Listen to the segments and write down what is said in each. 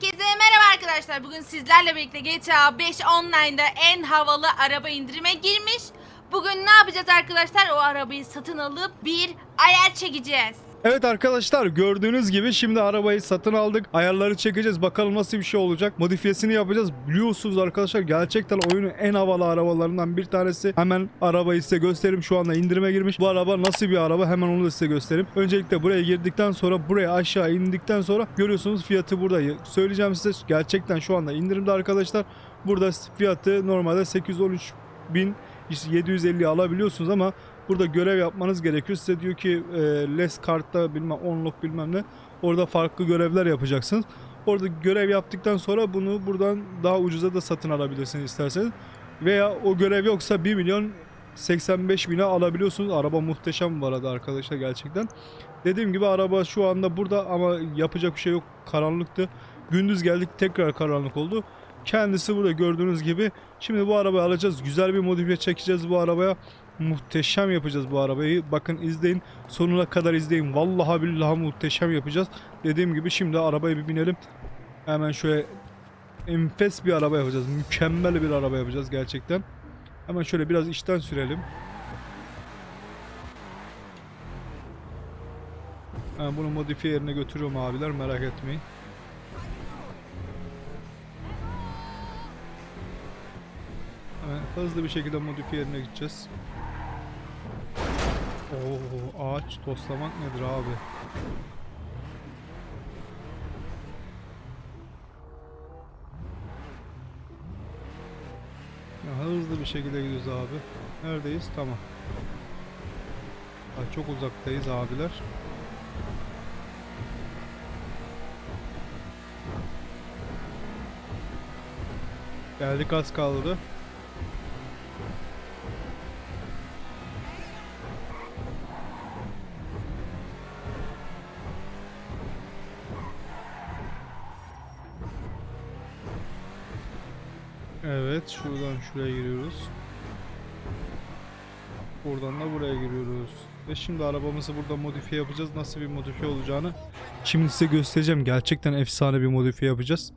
Herkese merhaba arkadaşlar. Bugün sizlerle birlikte GTA 5 Online'da en havalı araba indirime girmiş. Bugün ne yapacağız arkadaşlar? O arabayı satın alıp bir ayar çekeceğiz. Evet arkadaşlar gördüğünüz gibi şimdi arabayı satın aldık. Ayarları çekeceğiz. Bakalım nasıl bir şey olacak. Modifiyesini yapacağız. Biliyorsunuz arkadaşlar gerçekten oyunun en havalı arabalarından bir tanesi. Hemen arabayı size göstereyim. Şu anda indirime girmiş. Bu araba nasıl bir araba? Hemen onu da size göstereyim. Öncelikle buraya girdikten sonra buraya aşağı indikten sonra görüyorsunuz fiyatı burada. Söyleyeceğim size gerçekten şu anda indirimde arkadaşlar. Burada fiyatı normalde 813 bin 750 alabiliyorsunuz ama burada görev yapmanız gerekiyor. Size diyor ki e, less kartta bilmem onluk bilmem ne. Orada farklı görevler yapacaksınız. Orada görev yaptıktan sonra bunu buradan daha ucuza da satın alabilirsiniz isterseniz. Veya o görev yoksa 1 milyon 85 bine alabiliyorsunuz. Araba muhteşem bu arada arkadaşlar gerçekten. Dediğim gibi araba şu anda burada ama yapacak bir şey yok. Karanlıktı. Gündüz geldik tekrar karanlık oldu. Kendisi burada gördüğünüz gibi. Şimdi bu arabayı alacağız. Güzel bir modifiye çekeceğiz bu arabaya. Muhteşem yapacağız bu arabayı. Bakın izleyin. Sonuna kadar izleyin. Vallahi billahi muhteşem yapacağız. Dediğim gibi şimdi arabaya bir binelim. Hemen şöyle enfes bir araba yapacağız. Mükemmel bir araba yapacağız gerçekten. Hemen şöyle biraz içten sürelim. Ben bunu modifiye yerine götürüyorum abiler merak etmeyin. Hızlı bir şekilde modifiye yerine gideceğiz. Oo, ağaç toslamak nedir abi? Ya, hızlı bir şekilde gidiyoruz abi. Neredeyiz? Tamam. Ha, çok uzaktayız abiler. Geldik az kaldı. Şuraya giriyoruz. Buradan da buraya giriyoruz. Ve şimdi arabamızı burada modifiye yapacağız. Nasıl bir modifiye olacağını şimdi size göstereceğim. Gerçekten efsane bir modifiye yapacağız.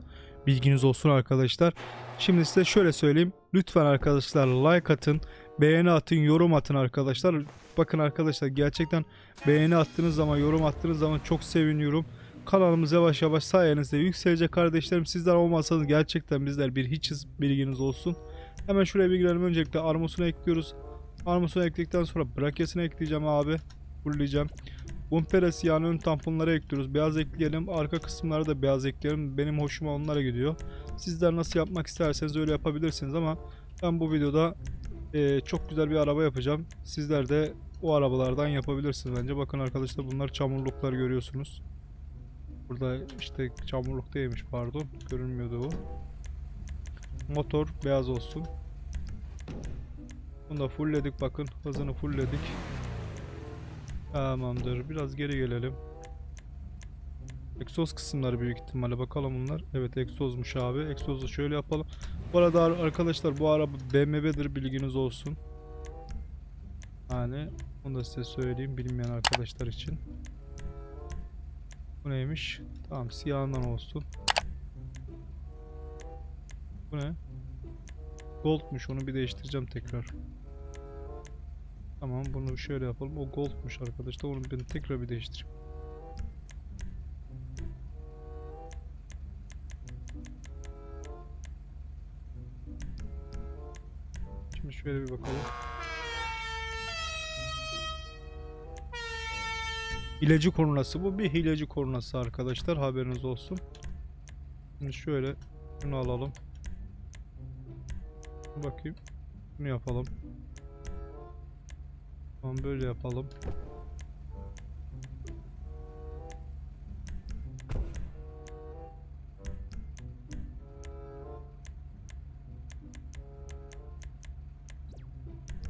Bilginiz olsun arkadaşlar. Şimdi size şöyle söyleyeyim. Lütfen arkadaşlar like atın, beğeni atın, yorum atın arkadaşlar. Bakın arkadaşlar gerçekten beğeni attığınız zaman, yorum attığınız zaman çok seviniyorum. Kanalımız yavaş yavaş sayenizde yükselecek kardeşlerim. Sizler olmasanız gerçekten bizler bir hiçiz bilginiz olsun. Hemen şuraya bir girelim. Öncelikle armosunu ekliyoruz. Armosunu ekledikten sonra brakesini ekleyeceğim abi. Fulleyeceğim. Bumperesi yani ön tamponları ekliyoruz. Beyaz ekleyelim. Arka kısımları da beyaz ekleyelim. Benim hoşuma onlara gidiyor. Sizler nasıl yapmak isterseniz öyle yapabilirsiniz ama ben bu videoda eee, çok güzel bir araba yapacağım. Sizler de o arabalardan yapabilirsiniz bence. Bakın arkadaşlar bunlar çamurluklar görüyorsunuz. Burada işte çamurluk değilmiş pardon. Görünmüyordu o. Motor beyaz olsun. Bunu da fullledik bakın. Hızını fullledik. Tamamdır. Biraz geri gelelim. Egzoz kısımları büyük ihtimalle bakalım bunlar. Evet egzozmuş abi. Egzozu şöyle yapalım. Bu arada ar- arkadaşlar bu araba BMW'dir bilginiz olsun. Yani onu da size söyleyeyim bilmeyen arkadaşlar için. Bu neymiş? Tamam siyahından olsun. Bu ne? Goldmuş onu bir değiştireceğim tekrar. Tamam bunu şöyle yapalım. O goldmuş arkadaşlar. Onu ben tekrar bir değiştireyim. Şimdi şöyle bir bakalım. Hileci kornası bu bir hileci kornası arkadaşlar haberiniz olsun. Şimdi şöyle bunu alalım. Bakayım. Bunu yapalım. Tamam böyle yapalım.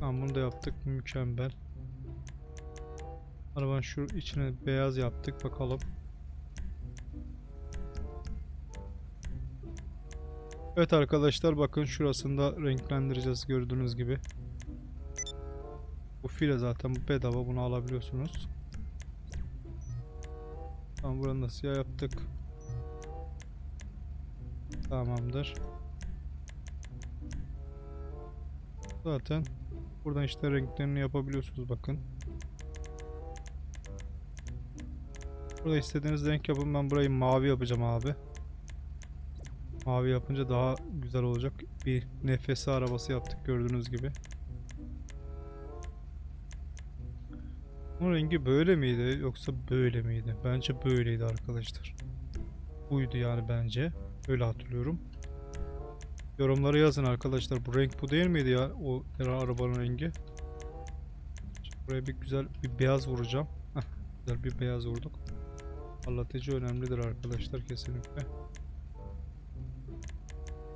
Tamam bunu da yaptık mükemmel. Arabanın şu içine beyaz yaptık bakalım. Evet arkadaşlar bakın şurasında renklendireceğiz gördüğünüz gibi. Bu file zaten bu bedava bunu alabiliyorsunuz. Tamam buranı da siyah yaptık. Tamamdır. Zaten buradan işte renklerini yapabiliyorsunuz bakın. Burada istediğiniz renk yapın. Ben burayı mavi yapacağım abi. Mavi yapınca daha güzel olacak. Bir nefesi arabası yaptık gördüğünüz gibi. Bunun rengi böyle miydi yoksa böyle miydi? Bence böyleydi arkadaşlar. Buydu yani bence. Öyle hatırlıyorum. Yorumlara yazın arkadaşlar. Bu renk bu değil miydi ya? O arabanın rengi. Şimdi buraya bir güzel bir beyaz vuracağım. Heh, güzel bir beyaz vurduk. Parlatıcı önemlidir arkadaşlar kesinlikle.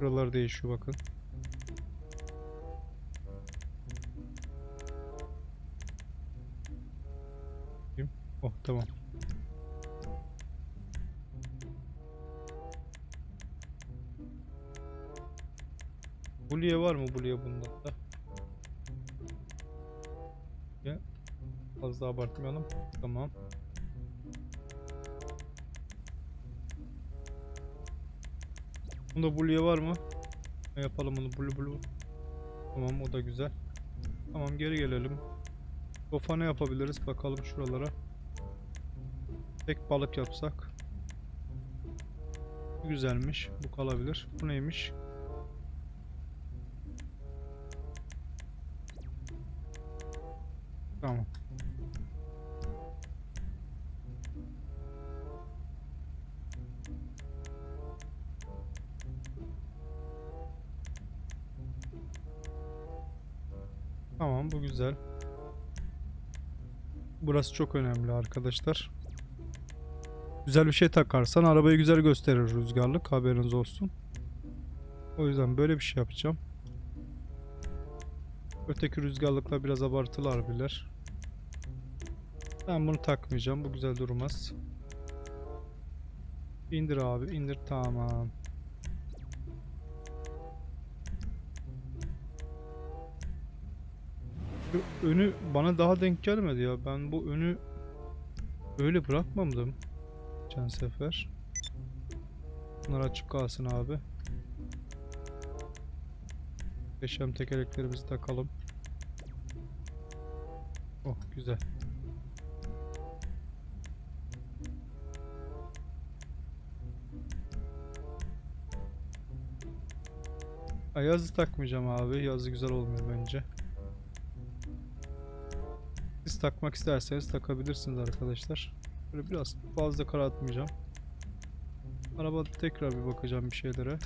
Buralar değişiyor bakın. Oh tamam. Bulye var mı bulye bunda da? Fazla abartmayalım. Tamam. Bunda bulye var mı? Yapalım bunu bulu bulu. Tamam o da güzel. Tamam geri gelelim. Sofa ne yapabiliriz bakalım şuralara. Tek balık yapsak. Güzelmiş. Bu kalabilir. Bu neymiş? Tamam. Tamam bu güzel. Burası çok önemli arkadaşlar. Güzel bir şey takarsan arabayı güzel gösterir rüzgarlık haberiniz olsun. O yüzden böyle bir şey yapacağım. Öteki rüzgarlıkla biraz abartılar bilir. Ben bunu takmayacağım. Bu güzel durmaz. İndir abi. indir Tamam. Şu önü bana daha denk gelmedi ya. Ben bu önü öyle bırakmadım. Geçen sefer. Bunlar açık kalsın abi. Peşem tekerleklerimizi takalım. Oh güzel. Ha, yazı takmayacağım abi. Yazı güzel olmuyor bence. Takmak isterseniz takabilirsiniz arkadaşlar. Böyle biraz fazla karartmayacağım. Arabada tekrar bir bakacağım bir şeylere.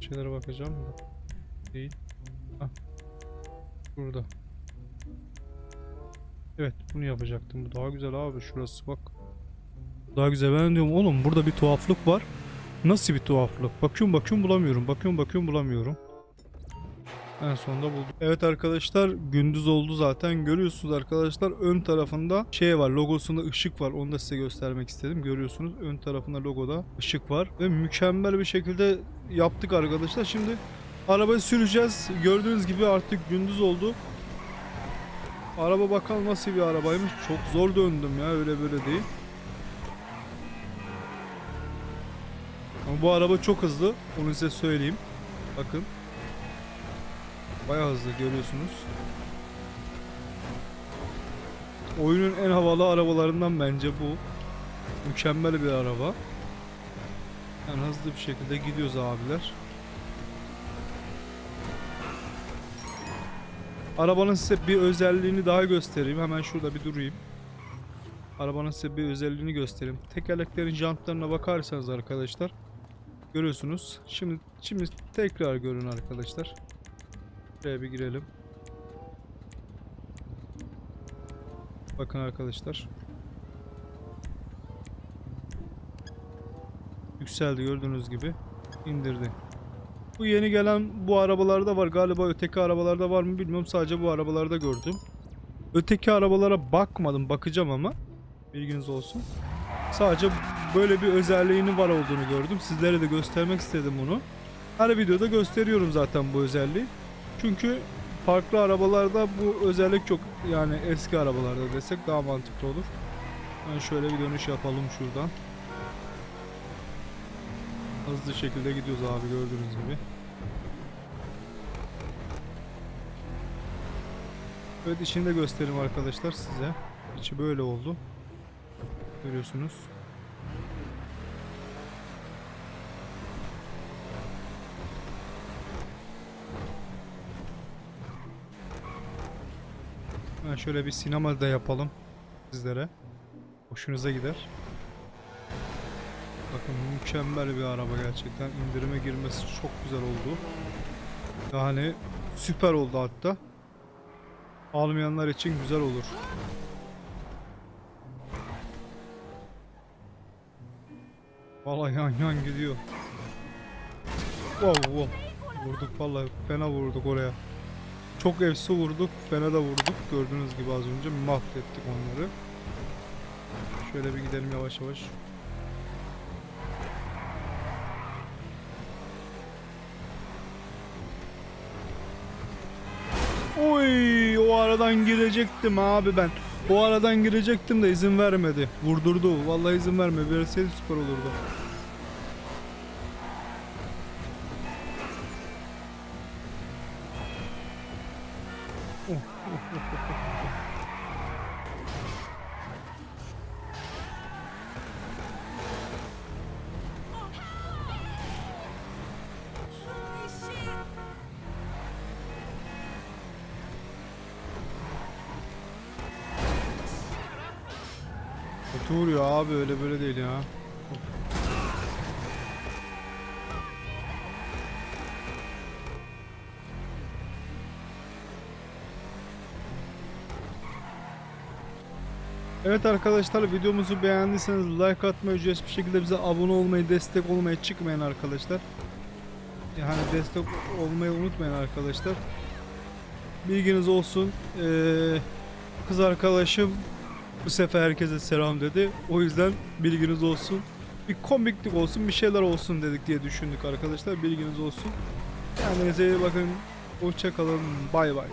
Şeylere bakacağım da. Değil. Ah. Burada. Evet bunu yapacaktım. Bu daha güzel abi şurası bak. Daha güzel ben diyorum oğlum burada bir tuhaflık var. Nasıl bir tuhaflık? Bakıyorum bakıyorum bulamıyorum. Bakıyorum bakıyorum bulamıyorum. En sonunda buldum. Evet arkadaşlar gündüz oldu zaten. Görüyorsunuz arkadaşlar ön tarafında şey var logosunda ışık var. Onu da size göstermek istedim. Görüyorsunuz ön tarafında logoda ışık var. Ve mükemmel bir şekilde yaptık arkadaşlar. Şimdi arabayı süreceğiz. Gördüğünüz gibi artık gündüz oldu. Araba bakalım nasıl bir arabaymış. Çok zor döndüm ya öyle böyle değil. Ama bu araba çok hızlı. Onu size söyleyeyim. Bakın. Bayağı hızlı görüyorsunuz. Oyunun en havalı arabalarından bence bu. Mükemmel bir araba. Yani hızlı bir şekilde gidiyoruz abiler. Arabanın size bir özelliğini daha göstereyim. Hemen şurada bir durayım. Arabanın size bir özelliğini göstereyim. Tekerleklerin jantlarına bakarsanız arkadaşlar görüyorsunuz. Şimdi şimdi tekrar görün arkadaşlar. Buraya bir girelim. Bakın arkadaşlar. Yükseldi gördüğünüz gibi. indirdi. Bu yeni gelen bu arabalarda var. Galiba öteki arabalarda var mı bilmiyorum. Sadece bu arabalarda gördüm. Öteki arabalara bakmadım. Bakacağım ama. Bilginiz olsun. Sadece böyle bir özelliğini var olduğunu gördüm. Sizlere de göstermek istedim bunu. Her videoda gösteriyorum zaten bu özelliği. Çünkü farklı arabalarda bu özellik çok yani eski arabalarda desek daha mantıklı olur. Ben şöyle bir dönüş yapalım şuradan. Hızlı şekilde gidiyoruz abi gördüğünüz gibi. Evet içini de göstereyim arkadaşlar size. İçi böyle oldu. Görüyorsunuz. Ben şöyle bir sinema da yapalım sizlere. Hoşunuza gider. Bakın mükemmel bir araba gerçekten. İndirime girmesi çok güzel oldu. Yani süper oldu hatta. Almayanlar için güzel olur. Vallahi yan yan gidiyor. Wow wow. Vurduk vallahi fena vurduk oraya. Çok efsi vurduk, fena da vurduk. Gördüğünüz gibi az önce mahvettik onları. Şöyle bir gidelim yavaş yavaş. Oy, o aradan girecektim abi ben. O aradan girecektim de izin vermedi. Vurdurdu. Vallahi izin verme. Verseydi süper olurdu. Vuruyor abi öyle böyle değil ya. Evet arkadaşlar videomuzu beğendiyseniz like atmayı, ücretsiz bir şekilde bize abone olmayı, destek olmaya çıkmayın arkadaşlar. Yani destek olmayı unutmayın arkadaşlar. Bilginiz olsun. Ee, kız arkadaşım bu sefer herkese selam dedi. O yüzden bilginiz olsun. Bir komiklik olsun, bir şeyler olsun dedik diye düşündük arkadaşlar. Bilginiz olsun. Kendinize iyi bakın. Hoşça kalın. Bay bay.